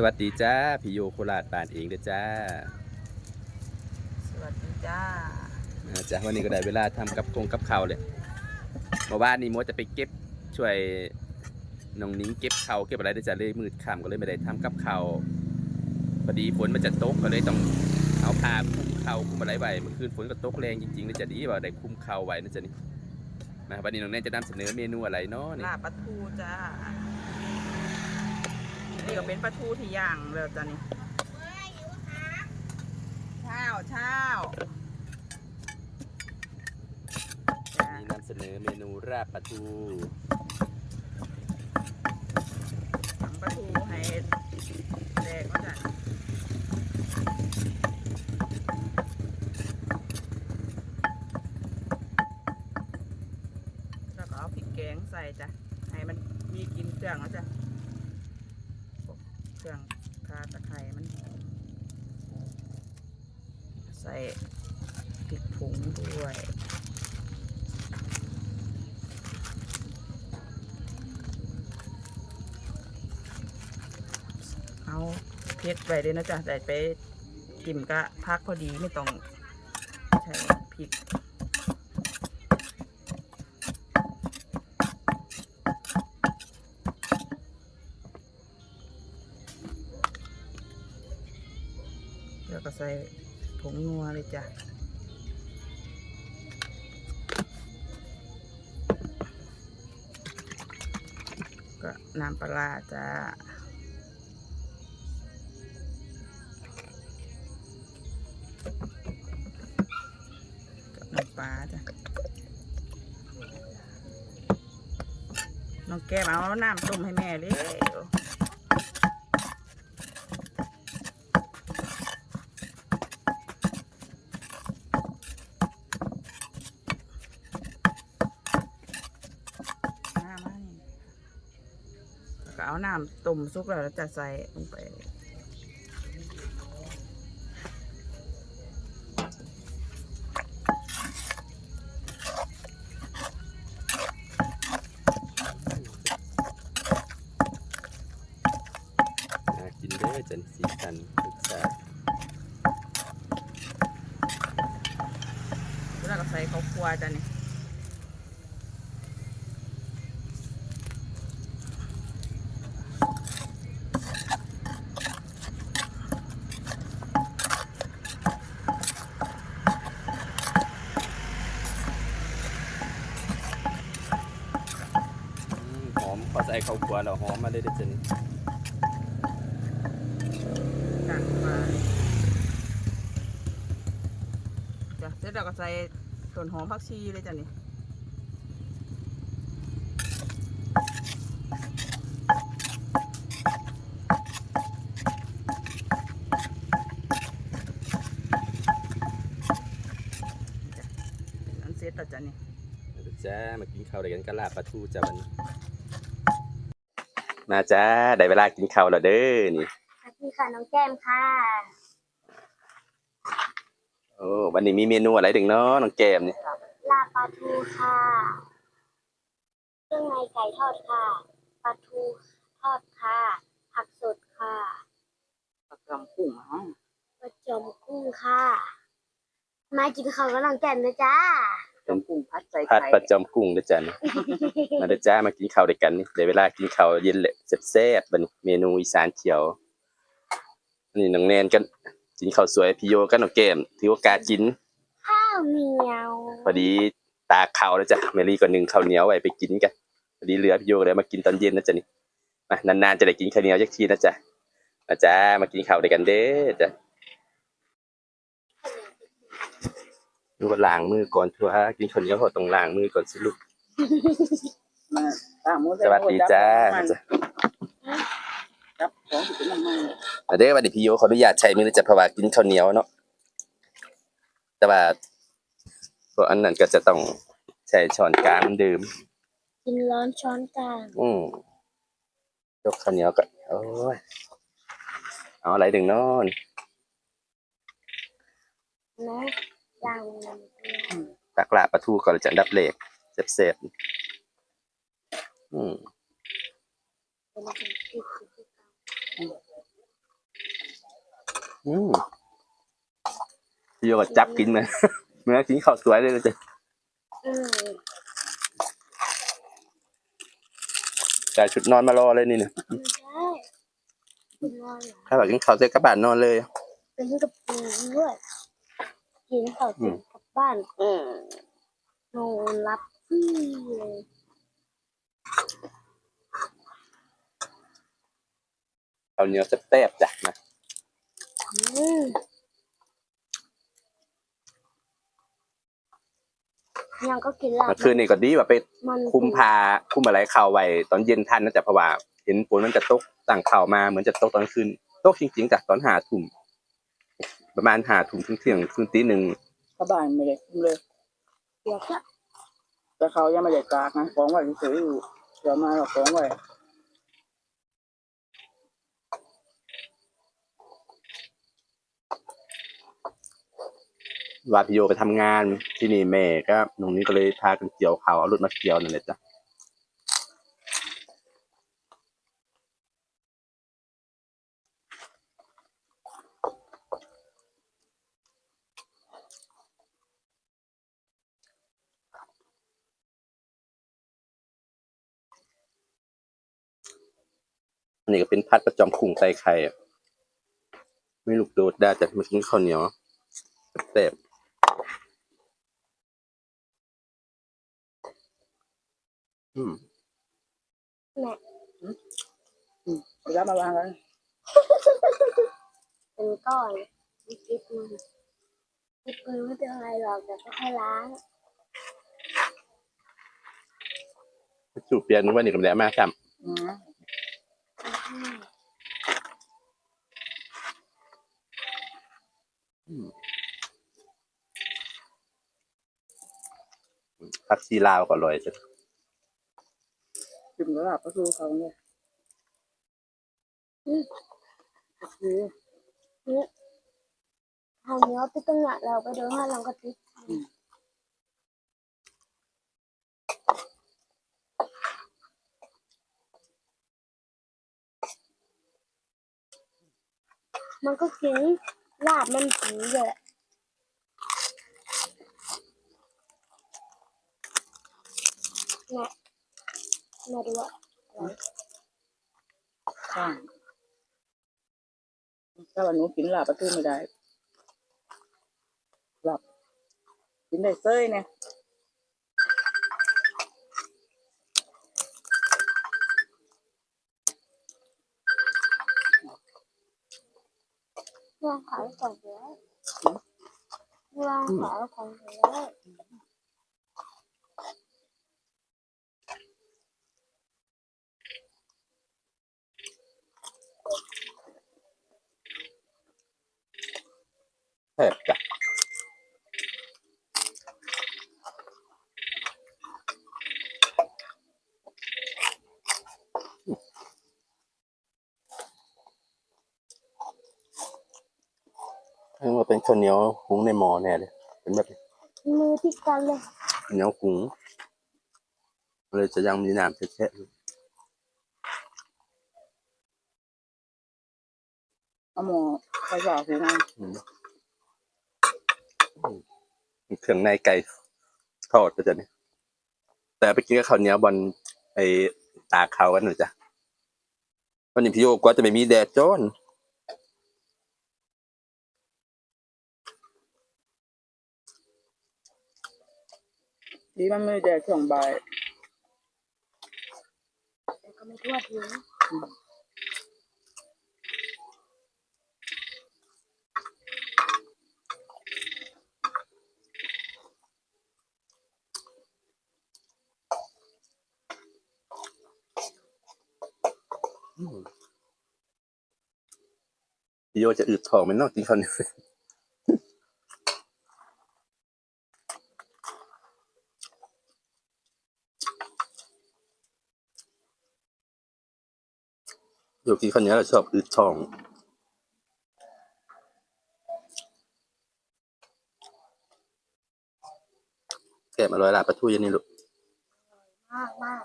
สวัสดีจ้าพี่โยโคราชบ้านเองเด้อจ้า สวัสดีจ้าอ่าจ้าวันนี้ก็ได้เวลาทำกับกงกับข้าวเลยเมื่อวานนี้มดจะไปเก็บช่วยน้องนิ้งเก็บข้าวเก็บอะไรเด้อจ้าเลยมืดค่ำก็เลยไม่ได้ทำกับข้าวพอดีฝนมันจะตกก็เลยต้องเอาผ้าคลุมเข่าคลุมอะไรไว้เมื่อคืนฝนก็ตกแรงจริงๆเลยจะดีว่าได้คลุมเข่าไว้นะจ๊ะนี่มาวันนี้น้องแนนจะนำเสนอเมนูอะไรเนาะนี่ ลาบปลาทูจ้า นี่ก็เป็นปลาทูที่ย่างแล้วจ้านี่เช้าเช้าจ้านี่นำเสนอเมนูราบปลาทู สั่งปลาทูให้แดกมาจ้ะแล้วก็เอาพริกแกงใส่จ้ะ ให้มันมีกลินเครื่องแล้วจ้ะพวกเครื่องคาตะไคร้มัน ใส่พริกผงด้วย เอาเพชรไปเลยนะจ๊ะแต่ไปจิ้มก็พักพอดีไม่ต้องใช้พริกแล้วก็ใส่ผงนัวเลยจ้ะก็น้ำปลาร้าจ้า น้องแก้มเอาน้ำต้มให้แม่เร็วน้ำมานี่แล้วก็เอาน้ำต้มซุกแล้วแล้วจะใส่ลงไป ข้าวคั่วแล้วหอมมาเลยเด้อจันกันมาจ้ะเสร็จแล้วก็ใส่ต้นหอมผักชีเลยจ้ะนี่อันเสร็จแล้วจ้ะนี่มาเด้อจ้ามากินข้าวด้วยกันกับลาบปลาทูจ้าวันนี้ มาจ้าได้เวลากินข้าวแล้วเด้อนี่สวัสดีค่ะน้องแก้มค่ะ โอ้วันนี้มีเมนูอะไรดึงเนาะน้องแก้มเนี่ยลาบปลาทูค่ะเครื่องในไก่ทอดค่ะปลาทูทอดค่ะ ผักสดค่ะผักกำกุ้งอ๋อปลาจอมกุ้งค่ะ มากินข้าวกับน้องแก้มนะจ้า จำกุ้งพัดใส่ผัดไข่ประจอมกุ้งเด้อจ้านี่ มาเด้อจ้ามากินข้าวด้วยกันนี่ได้เวลากินข้าวเย็นเลยแซ่บๆบัดนี้เมนูอีสานเขียวนี่น้องแนนกันกินข้าวสวยพี่โยกับน้องแก้มถือโอกาสกิน ข้าวเหนียวพอดีตาข้าวแล้วจ้ะเมลี่ก็นึ่งข้าวเหนียวไว้ไปกินกันพอดีเหลือพี่โยเลยมากินตอนเย็นนะจ๊ะนี่มานานๆจะได้กินข้าวเหนียวสักทีนะจ๊ะนะจ๊ะมากินข้าวด้วยกันเด้อจ้ะ ดูว่าล้างมือก่อนทัวร์กินข้าวเหนียวเขาต้องล้างมือก่อนสิลูก มาตั้งหมูสวัสดีจ้าจ้ะครับของที่เป็นน้ำมันมาเด้อวันนี้พี่โยขออนุญาตใช้มือนะจ๊ะเพราะว่ากินข้าวเหนียวเนาะแต่ว่าพวกอันนั้นก็จะต้องใช้ช้อนกลางดื่มกินร้อนช้อนกลางอืมยกข้าวเหนียวก่อนโอ้ยเอาอะไรถึงเนอน นะลัง ตักละปลาทูก่อนจะดับเหล็กเสร็จๆอืมเป็นสิ่งที่อืมพี่โยก็จับกินเลยเมื่อกินข้าวสวยเลยนะจ้ะอืมแต่ชุดนอนมารอเลยนี่เนี่ยไม่ได้กินนอนเหรอถ้าเรากินข้าวเสร็จกลับบ้านนอนเลย เป็นกับปูด้วย กินข้าวเสร็จกลับบ้านอืมนอนรับที่เลยข้าวเหนียวแซ่บๆจ้ะนะอืมยังก็กินลาบเมื่อคืนนี่ก็ดีว่าไปมันคุมพาคุมอะไรข่าวไว้ตอนเย็นทันนะจ๊ะเพราะว่าเห็นฝนมันจะตกต่างข่าวมาเหมือนจะตกตอนคืนตกจริงๆจ้ะตอนหาทุ่ม ประมาณหาทุ่มถึงเที่ยงคืนตีหนึ่งเข้าบ้านไม่ได้คุมเลยเปียกอะแต่เขายังไม่ได้ตากนะฟ้องไว้เฉยๆอยู่เดี๋ยวมาเราฟ้องไว้ว่าพี่โยไปทำงานที่นี่แม่ก็ตรงนี้ก็เลยพากันเกี่ยวข่าวเอารถมาเกี่ยวนั่นแหละจ้ะ อันนี้ก็เป็นพัดประจอมคุงไตไข่อะไม่ลูกโดดได้แต่มากินข้าวเหนียวแซ่บๆอืมแม่รับมาวางกันเป็นก้อนมีกิ๊บมือกิ๊บมือไม่เป็นไรหรอกแต่ก็ค่อยล้างจูบเปียนึกว่านี่กับแหลมากครับอืม ผักชีลาวก็อร่อยจ้ะจิ้มกับลาบก็คือเขาเนี่ยก็คือนี่ทำเนื้อไปตั้งหนักเราไปโดนห้าเราก็ติ มันก็กินลาบมันผีเลยเนี่ยมาดูอะอะไรข้างถ้าวันหนูกินลาบประตูไม่ได้ลาบกินได้เซ้ยเนี่ย วางขายของเลยวางขายของเลยแซ่บจ้ะเรียกว่าเป็น ข้าวเหนียวหุงในหม้อแน่เลยเป็นแบบมือที่กันเลยข้าวเหนียวหุงเลยจะยังมีน้ำแฉะๆอยู่เอาหมอไปสอบหูงานอืมอืมมีเครื่องในไก่ทอดก็จะเนี่ยแต่ไปกินกับข้าวเหนียวบอลไอตาเขากันหน่อยจ้ะวันนี้พี่โยกว่าจะไม่มีแดดโจ้น ดีมันไม่ได้ช่วงบ่ายแต่ก็ไม่ทั่วถึงพี่โยจะอืดท้องมันเนอกกินข้าวเหนียว โยกินข้าวเหนียวแล้วชอบอืดท้องแกมอร่อยหลายปลาทูเยันนี่ลูก มากมาก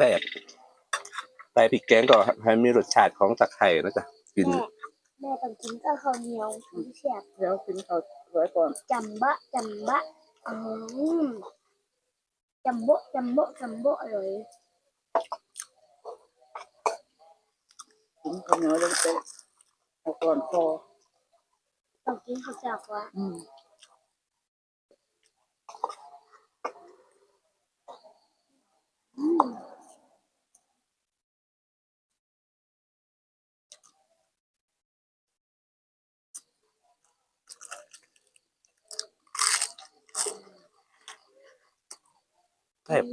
แต่ใส่พริกแกงก็ให้มีรสชาติของตะไคร่นะจ๊ะกินแม่แม่ต้องกินกับข้าวเหนียวเสียบเดี๋ยวกินข้าวสวยก่อนจำบะจำบะอืมจำโบะจำโบะจำโบะอร่อยกินข้าวเหนียวแล้วจะเอาก่อนคอต้องกินข้าวเจ้าก่อนอืม อืม แซ่บ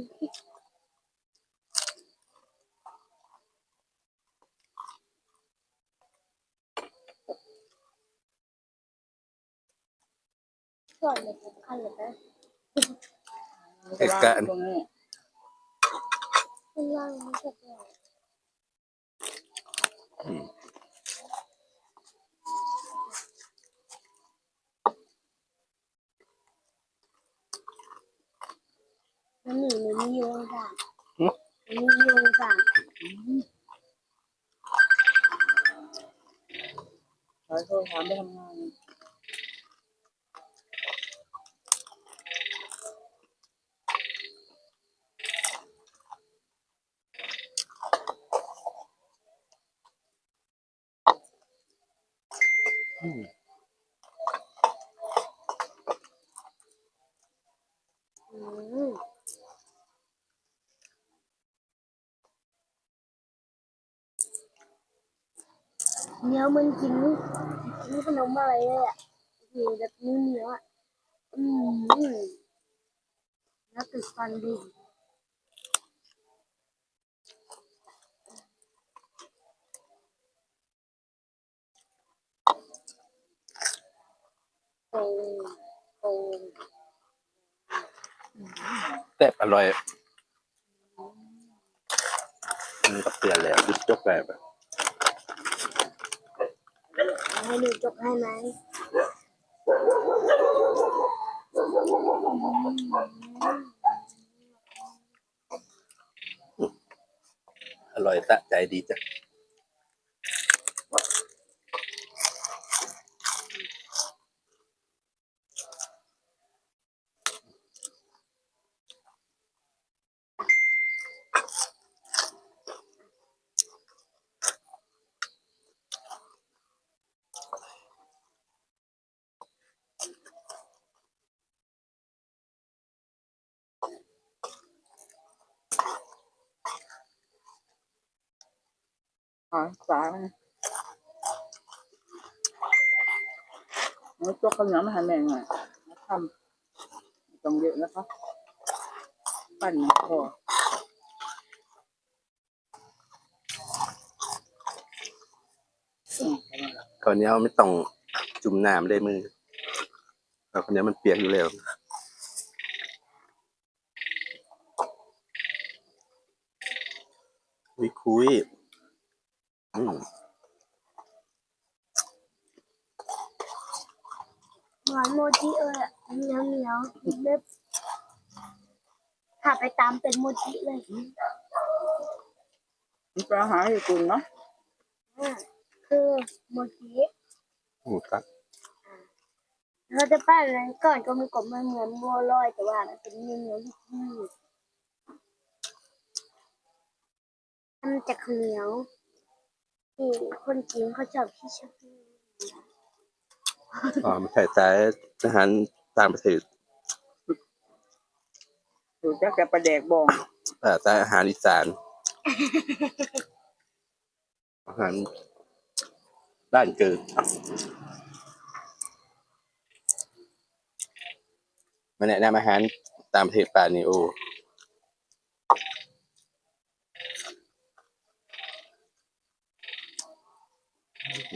ก่อนเลยสำคัญเลยนะเอกการตรงนี้ข้างล่างมันจะเป็น มมันหนีมันมีโยงค่ะมันมีโยงค่ะขอโทษถามไปทำงาน อืม อืม เนื้อมันกินนี่ขนมอะไรเลยอะกินแบบนี้เนื้ออะอืมแล้วติดฟันดีโอ้โอ้แซ่บอร่อยกินกับเตือนแล้วยุดจกแบบ ให้หนูจกให้ไหมอร่อยสะใจดีจ้ะ หาสาแล้วจกข้าวเหนียวมาให้แม่หน่อยทำต้องเยอะนะคะปั้นพออืมคราวนี้ไม่ต้องจุ่มน้ำเลยมือเอาคราวนี้มันเปียกอยู่แล้ววิคุย อืมเหมือนโมจิเอออะเหนียวเหนียวเล็บถ้าไปตามเป็นโมจิเลยมันปลาหาอยู่ตุนเนาะอ่าคือโมจิอืมครับเราจะปั้นอะไรก่อนก็มันกลมมันเหมือนบัวลอยแต่ว่ามันเป็นเหนียวเหนียวยืดๆมันจะเหนียว ที่คนจีนเขาชอบที่ชอบอ๋อมันใส่สายทหารต่างประเทศดูจักแต่ปลาแดกบองอ่าสายอาหารอีสาน อาหารด้านเกิดมาแนะนำอาหารตามประเทศป่านี่โอ แ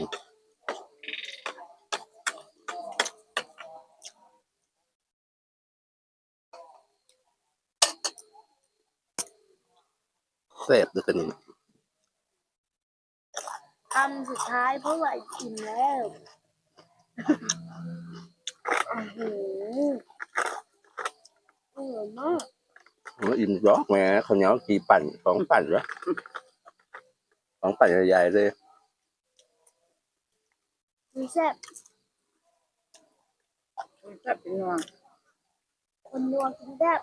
ซ่บด้วยกันนี่คำสุดท้ายเพราะว่าอิ่มแล้วอื้อหืออร่อยมากโอ้อิ่มยอกแหม่ข้าวเหนียวกี่ปั่นสองปั่นวะสองปั่นใหญ่ๆเลย มีแซ่บแซ่บเป็นนัวคนนัวกินแซ่บ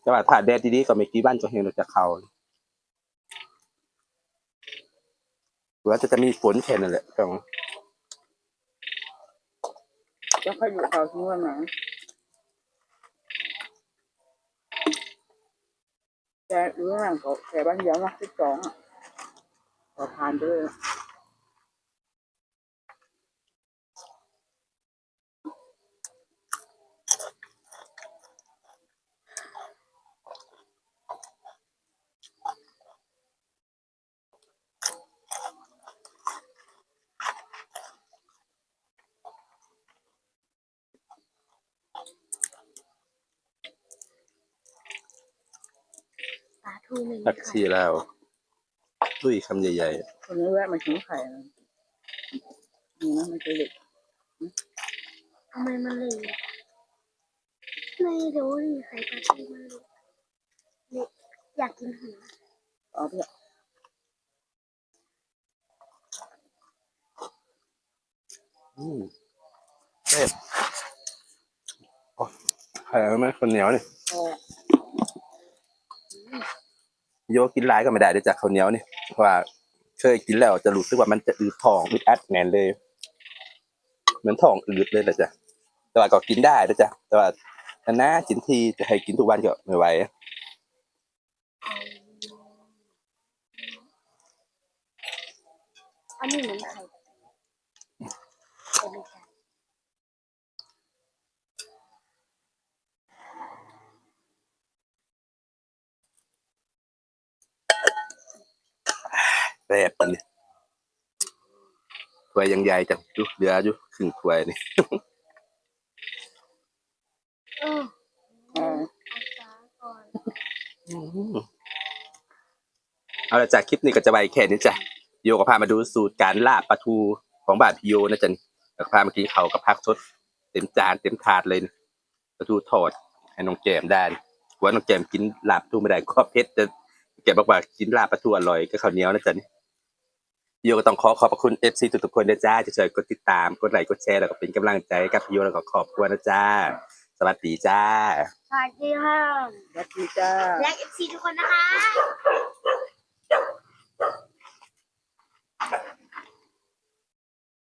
แต่ว่าถ้าแดดดีๆก็ไม่กี่วันก็เห็นเราจะเข้าหรือว่าจะจะมีฝนแค่นั้นแหละต้องจะค่อยอยู่เขาทั้งวันไหน แกรู้หลังเขาแต่บ้านเดียวนะที่สองอะขอทานไปเลย นะปลาทูไม่มีตักไข่ชีแล้วตุ้ยคำใหญ่คนนี้แวะมากินไข่นะนี่นะมันจะเล็กทำไมมันเหลยไม่รู้ดิไข่ปลาทูมันเหลยเละอยากกินหัวเอาไปเถอะๆอืมเอ๊ะโอ้ใครเอาไหมคนเหนียวนี่พอ โยกินหลายก็ไม่ได้ด้วยจากข้าวเหนียวนี่เพราะว่าเคยกินแล้วจะรู้สึกว่ามันจะอืดท้องอึดอัดแน่นเลยเหมือนท้องอืดเลยแหละจ้ะแต่ว่าก็กินได้นะจ๊ะแต่ว่านาจินทีจะให้กินทุกวันก็ไม่ไหวอันนี้เหมือนไข่แต่ไม่ใช่ แซ่บปันนี่ถ้วยยังใหญ่จังดูเหลืออยู่ครึ่งถ้วยนี่เอาอนเอาละจากคลิปนี้ก็จะไปแค่นี้จ้ะโยก็พามาดูสูตรการลาบปลาทูของบ้านพี่โยนะจ๊ะนี่แล้วก็พามากินเขากับพักสดเต็มจานเต็มถาดเลยปลาทูทอดให้น้องแกมได้ว่าน้องแกมกินลาบปลาทูไม่ได้ก็เพชรจะแกบอกว่ากินลาบปลาทูอร่อยก็ข้าวเหนียวนะจ๊ะนี่ โยก็ต้องขอขอบพระคุณเอฟซีทุกๆคนนะจ้าจะช่วยกดติดตามกดไลค์กดแชร์แล้วก็เป็นกำลังใจให้กับพี่โยแล้วก็ขอบคุณนะจ้า สวัสดีจ้า สวัสดีค่ะ สวัสดีจ้า และเอฟซีทุกคนนะคะ